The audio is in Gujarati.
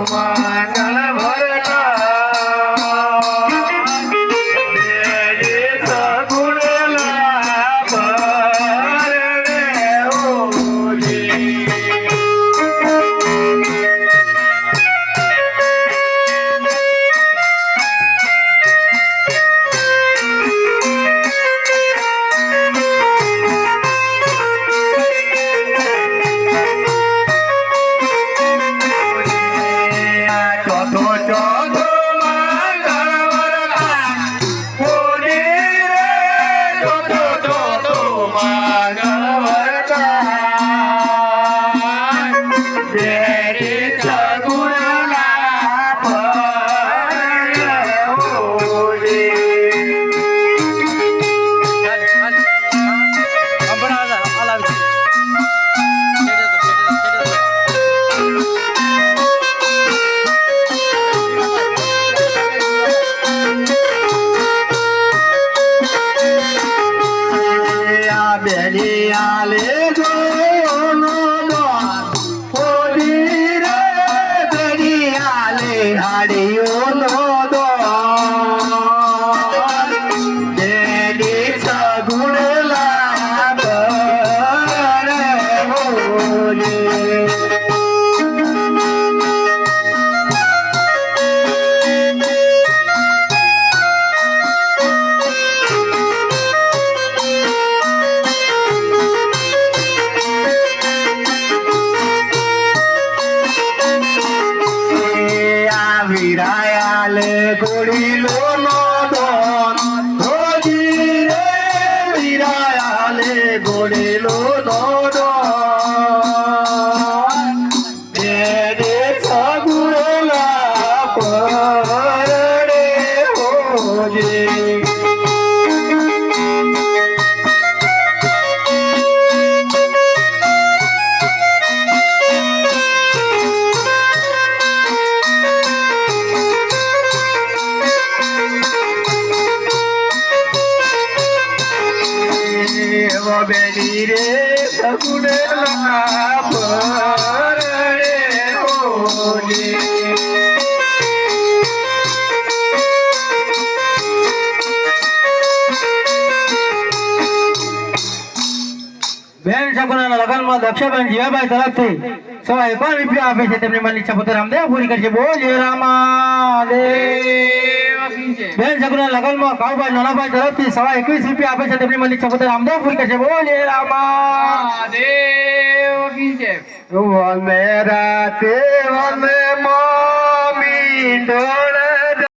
তোমার পড়িল নদন। হজিরে বিরায়ালে গড়িল બેલી રે સગુણ બેન શકુના લગ્નમાં દક્ષાબેન જીવાભાઈ તરફથી સવારે પણ રૂપિયા આપે છે. તેમની મનની ઈચ્છા પોતે રામદેવ પૂરી કરશે. બોલ રામાદેવ. બેન શકુના લગ્નમાં કાળુભાઈ નાનાભાઈ તરફથી સવા એકવીસ રૂપિયા આપે છે. તેમની ઈચ્છા પોતે રામદેવ પૂરી કરશે છે. રામા મેરા વન મામી